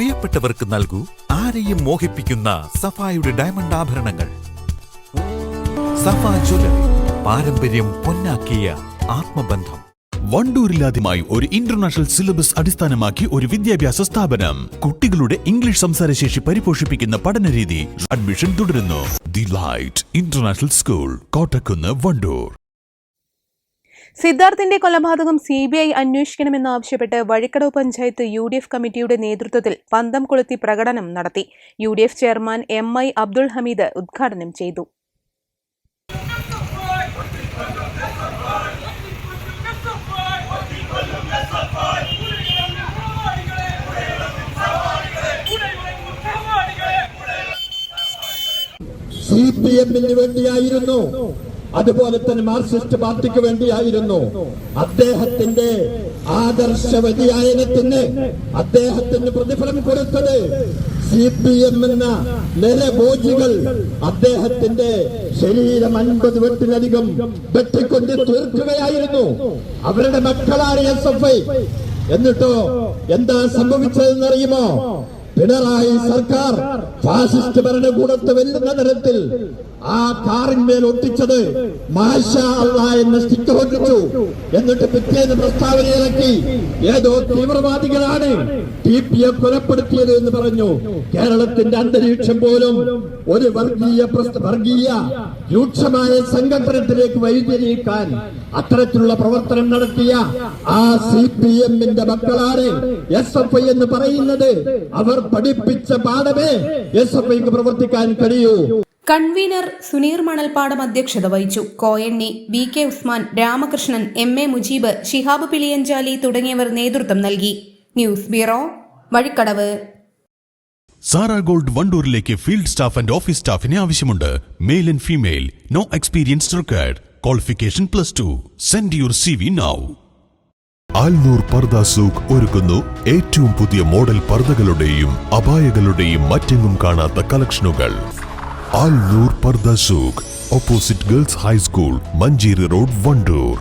പ്രിയപ്പെട്ടവർക്ക് നൽകൂ ആരെയും മോഹിപ്പിക്കുന്ന സഫായുടെ ഡയമണ്ട് ആഭരണങ്ങൾ. സഫ ജ്വല്ലറി പാരമ്പര്യം പൊന്നാക്കിയ ആത്മബന്ധം. വണ്ടൂരിലാദ്യമായി ഒരു ഇന്റർനാഷണൽ സിലബസ് അടിസ്ഥാനമാക്കി ഒരു വിദ്യാഭ്യാസ സ്ഥാപനം. കുട്ടികളുടെ ഇംഗ്ലീഷ് സംസാരശേഷി പരിപോഷിപ്പിക്കുന്ന പഠന രീതി അഡ്മിഷൻ തുടരുന്നു. The light international school Kottakkunnu Vandoor. സിദ്ധാർത്ഥിന്റെ കൊലപാതകം സി ബി ഐ അന്വേഷിക്കണമെന്നാവശ്യപ്പെട്ട് Vazhikkadavu panchayat U D F കമ്മിറ്റിയുടെ നേതൃത്വത്തിൽ പന്തം കൊളുത്തി പ്രകടനം നടത്തി. U D F chairman M I Abdul Hameed ഉദ്ഘാടനം ചെയ്തു. സി പി എമ്മിന് വേണ്ടിയായിരുന്നു അതുപോലെ തന്നെ മാർക്സിസ്റ്റ് പാർട്ടിക്ക് വേണ്ടിയായിരുന്നു. അദ്ദേഹത്തിന്റെ ആദർശ വ്യതിയായനത്തിന് അദ്ദേഹത്തിന് പ്രതിഫലം കൊടുത്തത് സി പി എം എന്ന നിരഭോജികൾ അദ്ദേഹത്തിന്റെ ശരീരം അൻപത് വെട്ടിലധികം വെട്ടിക്കൊണ്ട് തീർക്കുകയായിരുന്നു. അവരുടെ മക്കളാണ് എസ് എഫ് ഐ. എന്നിട്ടോ എന്താ സംഭവിച്ചതെന്ന് അറിയുമോ പിണറായി സർക്കാർ ഫാസിസ്റ്റ് ഭരണകൂടത്തെ വെല്ലുന്ന തരത്തിൽ ആ കാറിന്മേൽ ഒട്ടിച്ചത് എന്ന സ്റ്റിക്കർ ഒട്ടിച്ചു. എന്നിട്ട് പിറ്റേന്ന് പ്രസ്താവന ഇറക്കി ഏതോ തീവ്രവാദികളാണ് ടി പി എ കൊലപ്പെടുത്തിയത് എന്ന് പറഞ്ഞു. കേരളത്തിന്റെ അന്തരീക്ഷം പോലും ഒരു വർഗീയ വർഗീയ രൂക്ഷമായ സംഘടനത്തിലേക്ക് വഴിതിരിക്കാൻ അത്തരത്തിലുള്ള പ്രവർത്തനം നടത്തിയ ആ സി പി എമ്മിന്റെ മക്കളാണ് എസ് എഫ് ഐ എന്ന് പറയുന്നത്. അവർ പഠിപ്പിച്ച പാഠമേ എസ് എഫ് ഐക്ക് പ്രവർത്തിക്കാൻ കഴിയൂ. കൺവീനർ സുനീർ മണൽപ്പാടം അധ്യക്ഷത വഹിച്ചു. Koyanni V K Usman Ramakrishnan M A Mujeeb Shihab Piliyanchali തുടങ്ങിയവർ നേതൃത്വം നൽകി. News bureau Vazhikkadavu. Sara gold വണ്ടൂരിലേക്ക് field staff and office സ്റ്റാഫിനെ ആവശ്യമുണ്ട്. Male and female. No experience required. Qualification plus two. Send your C V now Alnoor പർദ സൂഖ് ഒരുക്കുന്നു. ഏറ്റവും പുതിയ model പർദകളുടെയും അപായകളുടെയും മറ്റെങ്ങും കാണാത്ത കളക്ഷനുകൾ. Alnoor Parda Souq opposite girls high school Manjeri road Vandoor.